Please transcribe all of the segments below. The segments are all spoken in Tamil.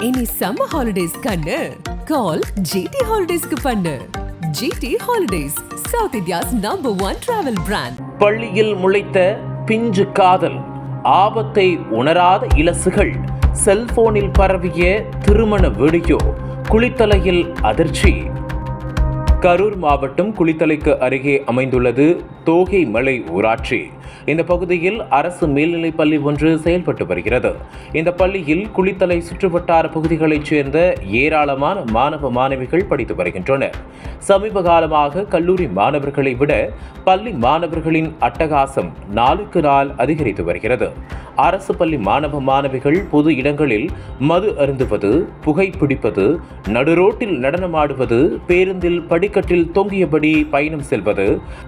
இனி சம்மர் ஹாலிடேஸ் கண்ணு. கால் ஜிடி ஹாலிடேஸ்க்கு பண்ணு. GT holidays south India's number one travel brand பள்ளியில் முளைத்த பிஞ்சு காதல் ஆபத்தை உணராத இலசுகள் செல்போனில் பரவிய திருமண வீடியோ குளித்தலையில் அதிர்ச்சி. கரூர் மாவட்டம் குளித்தலைக்கு அருகே அமைந்துள்ளது தோகை மலை ஊராட்சி. இந்த பகுதியில் அரசு மேல்நிலைப் பள்ளி ஒன்று செயல்பட்டு வருகிறது. இந்த பள்ளியில் குளித்தலை சுற்றுவட்டார பகுதிகளைச் சேர்ந்த ஏராளமான மாணவ மாணவிகள் படித்து வருகின்றனர். சமீப காலமாக கல்லூரி மாணவர்களை விட பள்ளி மாணவர்களின் அட்டகாசம் நாளுக்கு நாள் அதிகரித்து வருகிறது. அரசு பள்ளி மாணவ மாணவிகள் பொது இடங்களில் மது அருந்துவது புகைப்பிடிப்பது நடுரோட்டில் நடனமாடுவது பேருந்தில் படி படிக்கட்டில் தொங்கியபடி பயணம் செல்வது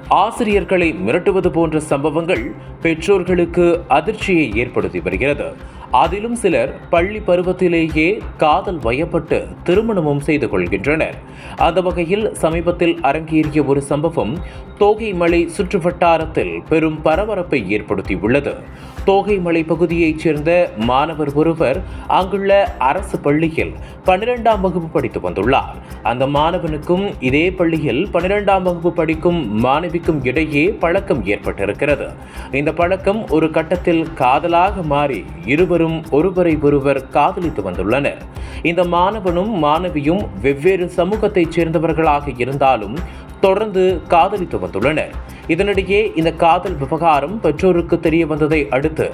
ஆசிரியர்களை மிரட்டுவது போன்ற சம்பவங்கள் பெற்றோர்களுக்கு அதிர்ச்சியை ஏற்படுத்தி வருகிறது. அதிலும் சிலர் பள்ளி பருவத்திலேயே காதல் வயப்பட்டு திருமணமும் செய்து கொள்கின்றனர். அந்த வகையில் சமீபத்தில் அரங்கேறிய ஒரு சம்பவம் தோகைமலை சுற்றுவட்டாரத்தில் பெரும் பரபரப்பை ஏற்படுத்தியுள்ளது. தோகைமலை பகுதியைச் சேர்ந்த மாணவர் ஒருவர் அங்குள்ள அரசு பள்ளியில் பன்னிரெண்டாம் வகுப்பு படித்து வந்துள்ளார். அந்த மாணவனுக்கும் இதே பள்ளியில் பன்னிரெண்டாம் வகுப்பு படிக்கும் மாணவிக்கும் இடையே பழக்கம் ஏற்பட்டிருக்கிறது. இந்த பழக்கம் ஒரு கட்டத்தில் காதலாக மாறி இருவரும் ஒருவரை ஒருவர் காதலித்து வந்துள்ளனர். இந்த மாணவனும் மாணவியும் வெவ்வேறு சமூகத்தைச் சேர்ந்தவர்களாக இருந்தாலும் தொடர்ந்து காதலித்து வந்துள்ளனர். இதனிடையே இந்த காதல் விவகாரம் பெற்றோருக்கு தெரிய வந்ததை அடுத்து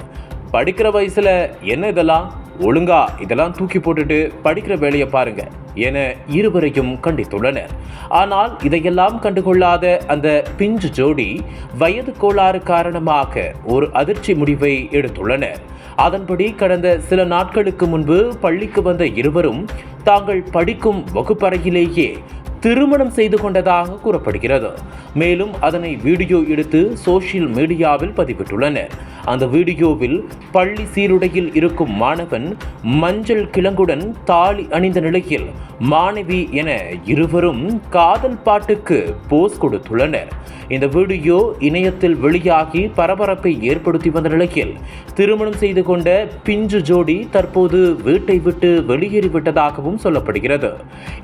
படிக்கிற வயசுல என்ன இதெல்லாம்? ஒழுங்கா இதெல்லாம் தூக்கி போட்டுட்டு படிக்கிற வேலையை பாருங்க என இருவரையும் கண்டித்துள்ளனர். ஆனால் இதையெல்லாம் கண்டுகொள்ளாத அந்த பிஞ்சு ஜோடி வயது கோளாறு காரணமாக ஒரு அதிர்ச்சி முடிவை எடுத்துள்ளனர். அதன்படி கடந்த சில நாட்களுக்கு முன்பு பள்ளிக்கு வந்த இருவரும் தாங்கள் படிக்கும் வகுப்பறையிலேயே திருமணம் செய்து கொண்டதாக கூறப்படுகிறது. மேலும் அதனை வீடியோ எடுத்து சோசியல் மீடியாவில் பதிவிட்டுள்ளனர். அந்த வீடியோவில் பள்ளி சீருடையில் இருக்கும் மாணவன் மஞ்சள் கிழங்குடன் தாலி அணிந்த நிலையில் மாணவி என இருவரும் காதல் பாட்டுக்கு போஸ் கொடுத்துள்ளனர். இந்த வீடியோ இணையத்தில் வெளியாகி பரபரப்பை ஏற்படுத்தி வந்த நிலையில் திருமணம் செய்து கொண்ட பிஞ்சு ஜோடி தற்போது வீட்டை விட்டு வெளியேறிவிட்டதாகவும் சொல்லப்படுகிறது.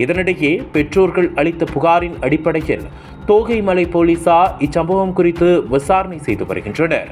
இதனிடையே பெற்றோர்கள் அளித்த புகாரின் அடிப்படையில் தோகைமலை போலீசார் இச்சம்பவம் குறித்து விசாரணை செய்து வருகின்றனர்.